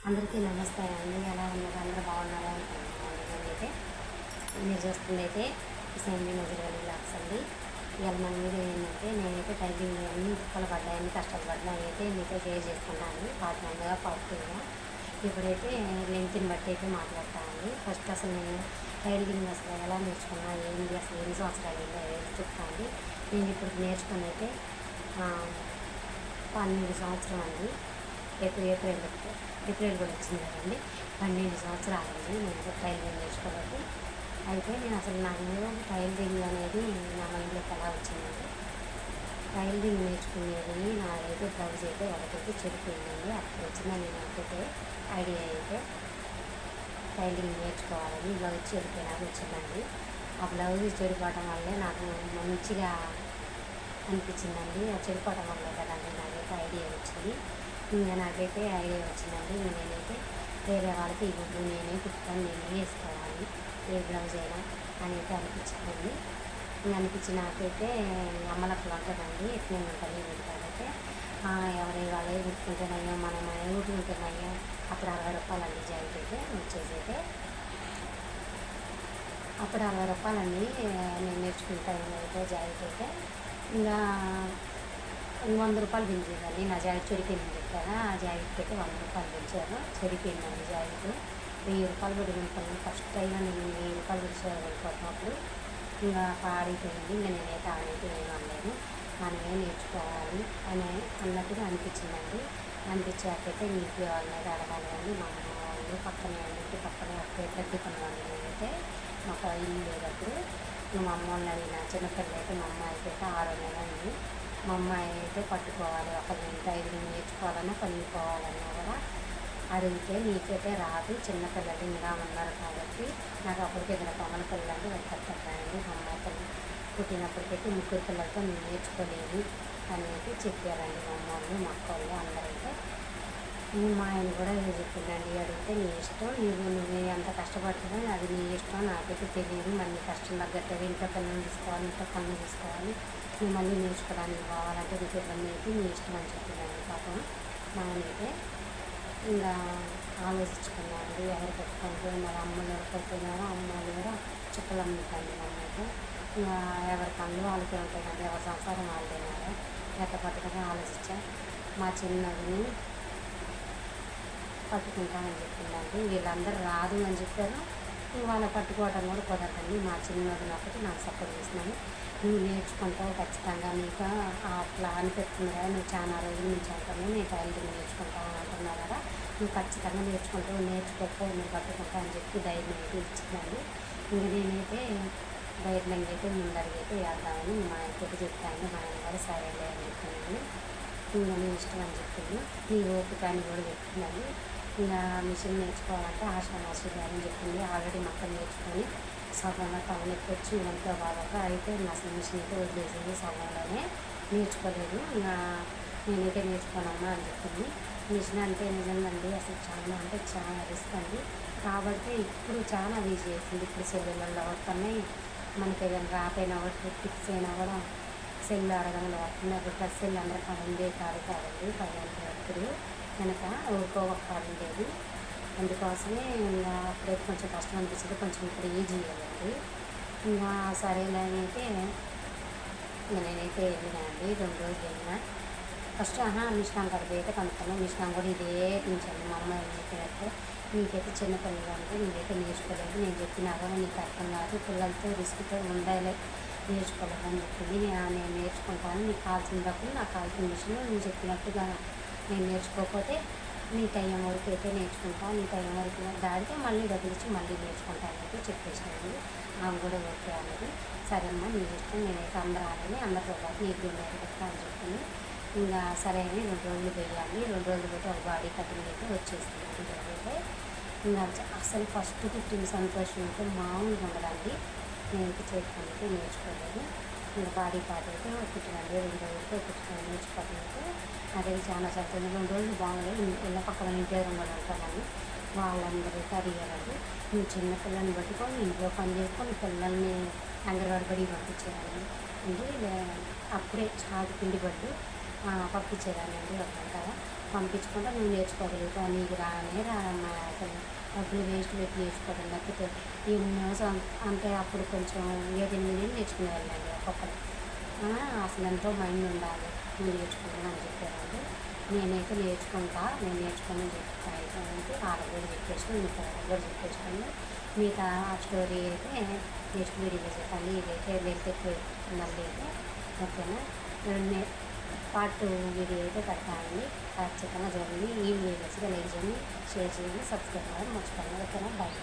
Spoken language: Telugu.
అందరికీ నమస్తే అండి ఎలా ఉన్నారు అందరూ బాగున్నారా అనుకుంటున్నాను అయితే మీరు చూస్తుంది అయితే సేంద్రీ నజరగలి లాక్స్ అండి ఇవాళ మన వీడియో ఏంటంటే నేనైతే టైపింగ్ అన్ని తిప్పలు పడ్డాయని కష్టాలు పడ్డాయి అయితే మీతో షేర్ చేసుకున్నాను పార్ట్ వన్గా ఇప్పుడైతే లెంత్ని బట్టి అయితే మాట్లాడతానండి ఫస్ట్ అసలు నేను టైలరింగ్ అసలు ఎలా నేర్చుకున్నా ఏంటి అసలు ఎన్ని సంవత్సరాలు ఏంటో ఏది చెప్తాను నేను ఇప్పుడు నేర్చుకుని అయితే పన్నెండు సంవత్సరం అండి ఏప్రిల్ ఏప్రిల్ ఏప్రిల్ కూడా వచ్చింది కదండి పన్నెండు సంవత్సరాలు నేను టైలరింగ్ నేర్చుకోవద్దు అయితే నేను అసలు నాకు టైలరింగ్ అనేది నా మైండ్లోకి ఎలా వచ్చిందంటే టైలరింగ్ నేర్చుకునేది నాకైతే బ్లౌజ్ అయితే ఒకటైతే చెడిపోయిందండి. అప్పుడు వచ్చిన నేను ఒకటే ఐడియా అయితే టైలరింగ్ నేర్చుకోవాలని బ్లౌజ్ చెడిపోయేలాగా వచ్చిందండి ఆ బ్లౌజ్ చెడిపోవటం వల్లే నాకు మంచిగా అనిపించిందండి. ఆ చెడిపోవటం వల్ల కదండి నాకైతే ఐడియా వచ్చింది. ఇంకా నాకైతే ఐడియా వచ్చిందండి. ఇంకా నేనైతే వేరే వాళ్ళకి ఇవ్వద్దు నేనే కుట్టుకొని నేనే వేసుకోవాలి ఏ బ్లౌజ్ అయినా అని అయితే అనిపించుకోండి ఇంకా అనిపించి నాకైతే అమ్మలకు వంటదండి ఎట్లా ఉంటుంది వీటి కాబట్టి ఎవరి వాళ్ళే కుట్టుకుంటున్నాయో మనం ఏ కుట్టుకుంటున్నాయో అప్పుడు అరవై రూపాయలు అండి జాయింట్ అయితే వచ్చేసి అయితే. అప్పుడు అరవై రూపాయలు అండి నేను నేర్చుకుంటాను అయితే జాయింట్ అయితే. ఇంకా వంద రూపాయలు పెంచేదండి నా జాకెట్ చెడిపోయింది చెప్పాను ఆ జాకెట్కి అయితే వంద రూపాయలు పెంచారు చెడిపోయిందండి జాకెట్ వెయ్యి రూపాయలు పెట్టి కొనుక్కున్నాను ఫస్ట్ టైం నేను వెయ్యి రూపాయలు పెట్టి ఇంకా పాడైపోయింది. ఇంకా నేనైతే ఆడైతే ఏం అనలేదు మనమే నేర్చుకోవాలి అని అన్నట్టుగా అనిపించిందండి. అనిపించాకైతే మీకు వాళ్ళని అడగాలి కానీ మా అమ్మ వాళ్ళు పక్కనే ఇంటి పక్కనే అప్పుడే తగ్గుతున్నాను నేనైతే మాకు ఇల్లు లేదప్పుడు మా అమ్మ వాళ్ళని అడిగిన చిన్నపిల్లలు అయితే మా అమ్మాయికి అయితే ఆరు నెల ఉంది మా అమ్మాయి అయితే పట్టుకోవాలి. ఒక టైలరింగ్ నేర్చుకోవాలన్నా పనిపోవాలన్నా కూడా అడిగితే నీకైతే రాదు. చిన్నపిల్లలు ఇంకా ఉన్నారు కాబట్టి నాకు అప్పటికే ఇద్దరు పొంగల పిల్లలు అంటే మా అమ్మాయి పిల్లలు పుట్టినప్పటికైతే ముగ్గురు పిల్లలతో నేను నేర్చుకోలేదు అనేది చెప్పారండి మా అమ్మ వాళ్ళు మా అక్క వాళ్ళు అందరైతే మా ఆయన కూడా ఇది చెప్పిందండి అడిగితే నీ ఇష్టం నువ్వు నువ్వు ఎంత కష్టపడుతున్నావు అది నీ ఇష్టం నాకైతే తెలియదు మళ్ళీ కష్టం తగ్గట్టు ఇంట్లో పిల్లలు తీసుకోవాలి ఇంట్లో పనులు తీసుకోవాలి నువ్వు మళ్ళీ నేర్చుకోవడానికి కావాలంటే నీకు ఇబ్బంది అయితే నీ ఇష్టం అని చెప్పిందండి పాపం. మా ఆయనైతే ఇంకా ఆలోచించుకున్నాను ఎవరు పెట్టుకుంటే మరి అమ్మలు ఎవరు పెట్టుకున్నారో అమ్మాయిలు కూడా చుక్కలు అమ్ముతాను అమ్మాయితే ఇంకా ఎవరి పనులు వాళ్ళకే ఉంటాయి కదా ఎవరి సంసారం వాళ్ళేనారా లేకపోతే పట్టుకొని ఆలోచించా మా చిన్నదిని పట్టుకుంటామని చెప్పిందండి. వీళ్ళందరూ రాదు అని చెప్పారు. వాళ్ళ పట్టుకోవడం కూడా కుదరదండి. మా చిన్నది ఒకటి నాకు సపోర్ట్ చేసినాను నువ్వు నేర్చుకుంటావు ఖచ్చితంగా. నీకు అట్లా అనిపిస్తుంది కదా. నువ్వు చాలా రోజుల నుంచి అంటాను నేను టైలరింగ్ నేర్చుకుంటావు అని అంటున్నావు కదా. నువ్వు ఖచ్చితంగా నేర్చుకుంటావు. నేర్చుకోకపో నువ్వు పట్టుకుంటా అని చెప్పి ధైర్యం అయితే ఇచ్చిందండి. ఇంక నేనైతే ధైర్యం అయితే ముందడిగైతే వేద్దామని మా ఆయనకి చెప్తాను మా ఆయన కూడా సరేలే అని చెప్పాను ఇంకా నీ ఇష్టం అని చెప్పింది. నీ ఓపిక అని కూడా చెప్తుందండి మిషన్ నేర్చుకోవాలంటే ఆశా మాస్టర్ గారని చెప్పింది ఆల్రెడీ మొత్తం నేర్చుకొని సగంలో టౌన్ ఎక్కొచ్చి ఇంట్లో బాగా అయితే నా మిషన్ అయితే వదిలేసింది. సగంలోనే నేర్చుకోలేదు. ఇంకా నేనైతే నేర్చుకోనమ్మా అని చెప్పింది. మిషన్ అంటే నిజంగాండి అసలు చాలా అంటే చాలా రిస్క్ అండి. కాబట్టి ఇప్పుడు చాలా వీజ్ చేసింది. ఇప్పుడు సెల్లులలో వస్తున్నాయి. మనకి ఏదైనా అయినా కూడా ఫిక్స్ అయినా కూడా సెల్ అడగంలో వస్తుంది ఇప్పుడు టచ్ సెల్ అందరికీ ఉండే కాదు కాదండి. పదిహేను వ్యక్తులు కనుక ఊరుకో ఒక ఉండేది అందుకోసమే ఇంకా అప్పుడైతే కొంచెం కష్టం అనిపిస్తుంది. కొంచెం ఇప్పుడు ఈజీ అయ్యింది ఇంకా సరేలే అని అయితే నేనైతే వెళ్ళినానండి రెండు రోజులు వెళ్ళిన. ఫస్ట్ ఆహా మిషన్ కాడికి అయితే కనుక్కున్నాను మిషన్ కూడా ఇదే పింఛండి మా అమ్మ చెప్పినట్టు నీకైతే చిన్న పిల్లలు అంటే నీకైతే నేర్చుకోలేదు. నేను చెప్పిన కూడా నీకు అర్థం కాదు. పిల్లలతో రిస్క్తో ఉండాలి. నేర్చుకోలేదని చెప్పింది. నేను నేను నేర్చుకుంటాను. నీకు కావాల్సినప్పుడు నాకు కావాల్సిన మిషన్ నేను చెప్పినట్టుగా నేను నేర్చుకోకపోతే నీ టైం వరకు అయితే నేర్చుకుంటాను నీ టైం వరకు దాడితే మళ్ళీ డబ్బులు ఇచ్చి మళ్ళీ నేర్చుకుంటా అనేది చెప్పేసినాను ఆమె కూడా ఓకే అనేది సరే అమ్మా నీ ఇష్టం నేనైతే అందరూ ఆడని అందరితో పాటు నీకు నేర్పిస్తా అని చెప్పింది ఇంకా సరే అని రెండు రోజులు పోయాలి. రెండు రోజులు పెట్టి ఒక బాడీ కటింగ్ అయితే వచ్చేసింది. ఇంకా అసలు ఫస్ట్ పుట్టిన సంతోషం అయితే మామూలుగా ఉండదండి. నేను చేతి నేర్చుకోలేదు. ఇంకా బాడీ పార్ట్ అయితే కుట్టినండి రెండు రోజులతో కుట్టిన అయితే అదే చాలా సంతోషం రెండు రోజులు బాగలేదు ఇళ్ళ పక్కన ఇంటి రెండు ఉంటానని వాళ్ళందరూ కరిగారు నువ్వు చిన్నపిల్లల్ని పట్టుకొని ఇంట్లో పని చేసుకొని పిల్లల్ని అంగన్వాడి బడి పంపించేదాన్ని అంటే అప్పుడే చాటు పిండి పడ్డు ఆ, పంపించేదానండి ఒకటంటారా పంపించుకుంటే నువ్వు నేర్చుకోగలుగుతావు నీకు రానే రామ్మా అసలు. డబ్బులు వేస్ట్ పెట్టి నేర్చుకోవడం లేకపోతే ఎన్నో సం- అంటే అప్పుడు కొంచెం ఏడు ఎనిమిది నేర్చుకునే ఒక్కొక్కరు అసలు ఎంతో మైండ్ ఉండాలి. నువ్వు నేర్చుకుంటున్నా అని చెప్పారండి. నేనైతే నేర్చుకుంటా నేను నేర్చుకుని చెప్తాను అంటే వాళ్ళకి కూడా చెప్పేసి మీకు కూడా చెప్పేసుకోండి మిగతా ఆ స్టోరీ అయితే నెక్స్ట్ వీడియోలో చెప్పాలి ఇదైతే వెళ్తే మళ్ళీ అయితే ఓకేనా? పార్ట్ టూ వీడియో అయితే పెడతానండి. ఖచ్చితంగా చూడండి. ఈ వీడియోస్గా లైక్ చేయండి షేర్ చేయండి సబ్స్క్రైబ్ అవ్వడం మర్చిపోండి ఓకేనా? బాయ్